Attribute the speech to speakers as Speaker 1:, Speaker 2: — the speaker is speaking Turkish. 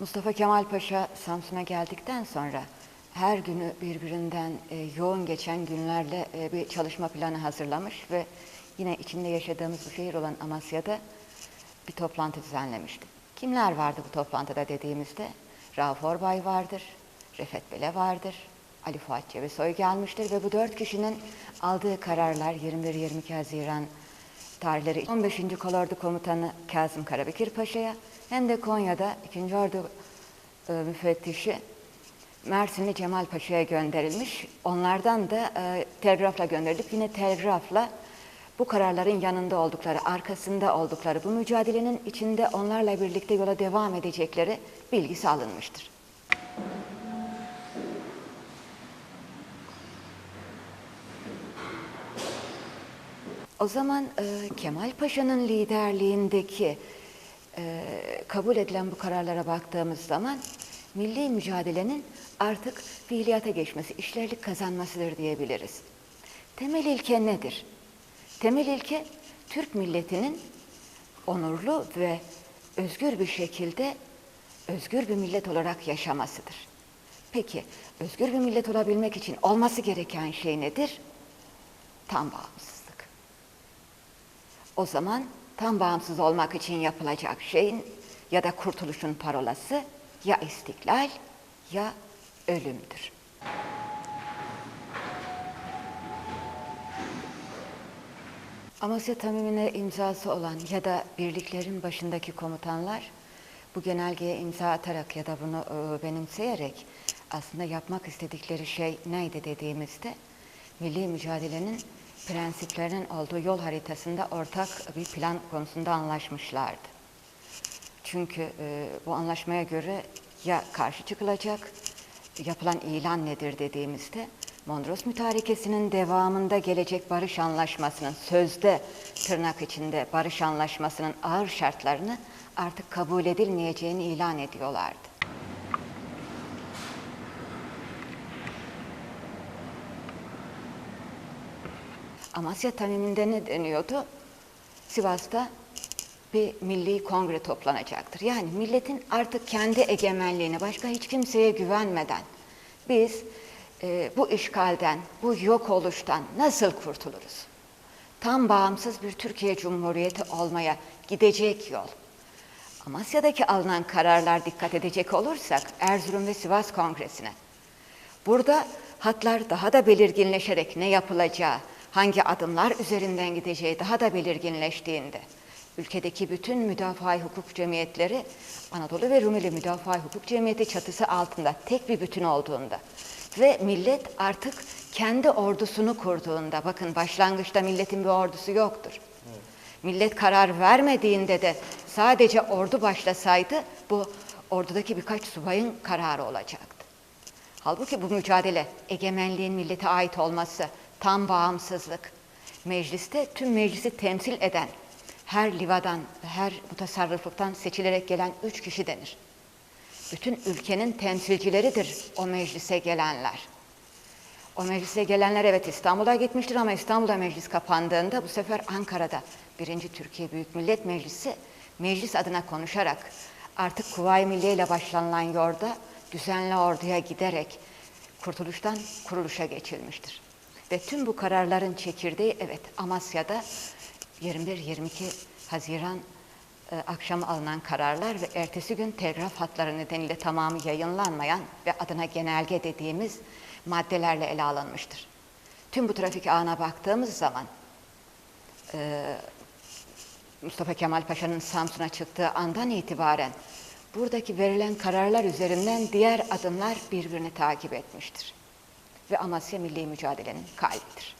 Speaker 1: Mustafa Kemal Paşa Samsun'a geldikten sonra her günü birbirinden e, yoğun geçen günlerle e, bir çalışma planı hazırlamış ve yine içinde yaşadığımız bu şehir olan Amasya'da bir toplantı düzenlemişti. Kimler vardı bu toplantıda dediğimizde? Rauf Orbay vardır, Refet Bele vardır, Ali Fuat Cebesoy gelmiştir ve bu dört kişinin aldığı kararlar 21-22 Haziran tarihleri 15. Kolordu Komutanı Kazım Karabekir Paşa'ya hem de Konya'da 2. Ordu e, müfettişi Mersinli Cemal Paşa'ya gönderilmiş. Onlardan da e, telgrafla gönderilip yine telgrafla bu kararların yanında oldukları, arkasında oldukları, bu mücadelenin içinde onlarla birlikte yola devam edecekleri bilgisi alınmıştır. O zaman e, Kemal Paşa'nın liderliğindeki e, kabul edilen bu kararlara baktığımız zaman milli mücadelenin artık fiiliyata geçmesi, işlerlik kazanmasıdır diyebiliriz. Temel ilke nedir? Temel ilke Türk milletinin onurlu ve özgür bir şekilde özgür bir millet olarak yaşamasıdır. Peki özgür bir millet olabilmek için olması gereken şey nedir? Tam bağımsızlık. O zaman tam bağımsız olmak için yapılacak şeyin ya da kurtuluşun parolası ya istiklal ya ölümdür. Amasya Tamimi'ne imzası olan ya da birliklerin başındaki komutanlar bu genelgeye imza atarak ya da bunu e, benimseyerek aslında yapmak istedikleri şey neydi dediğimizde milli mücadelenin prensiplerinin olduğu yol haritasında ortak bir plan konusunda anlaşmışlardı. Çünkü e, bu anlaşmaya göre ya karşı çıkılacak, yapılan ilan nedir dediğimizde Mondros Mütarekesi'nin devamında gelecek barış anlaşmasının sözde tırnak içinde barış anlaşmasının ağır şartlarını artık kabul edilmeyeceğini ilan ediyorlardı. Amasya Tamimi'nde ne deniyordu? Sivas'ta bir milli kongre toplanacaktır. Yani milletin artık kendi egemenliğine başka hiç kimseye güvenmeden biz e, bu işgalden, bu yok oluştan nasıl kurtuluruz? Tam bağımsız bir Türkiye Cumhuriyeti olmaya gidecek yol. Amasya'daki alınan kararlar dikkat edecek olursak Erzurum ve Sivas Kongresi'ne. Burada hatlar daha da belirginleşerek ne yapılacağı, hangi adımlar üzerinden gideceği daha da belirginleştiğinde ülkedeki bütün müdafaa hukuk cemiyetleri Anadolu ve Rumeli Müdafaa Hukuk Cemiyeti çatısı altında tek bir bütün olduğunda ve millet artık kendi ordusunu kurduğunda bakın başlangıçta milletin bir ordusu yoktur. Millet karar vermediğinde de sadece ordu başlasaydı bu ordudaki birkaç subayın kararı olacaktı. Halbuki bu mücadele egemenliğin millete ait olması, tam bağımsızlık, mecliste tüm meclisi temsil eden her livadan, her mutasarrıflıktan seçilerek gelen üç kişi denir. Bütün ülkenin temsilcileridir o meclise gelenler. O meclise gelenler evet İstanbul'a gitmiştir ama İstanbul'da meclis kapandığında bu sefer Ankara'da birinci Türkiye Büyük Millet Meclisi meclis adına konuşarak artık Kuvayi Milliye ile başlanılan yolda düzenli orduya giderek kurtuluştan kuruluşa geçilmiştir. Ve tüm bu kararların çekirdeği evet Amasya'da 21-22 Haziran e, akşam alınan kararlar ve ertesi gün telgraf hatları nedeniyle tamamı yayınlanmayan ve adına genelge dediğimiz maddelerle ele alınmıştır. Tüm bu trafik ağına baktığımız zaman e, Mustafa Kemal Paşa'nın Samsun'a çıktığı andan itibaren buradaki verilen kararlar üzerinden diğer adımlar birbirini takip etmiştir ve Amasya milli mücadelenin kalbidir.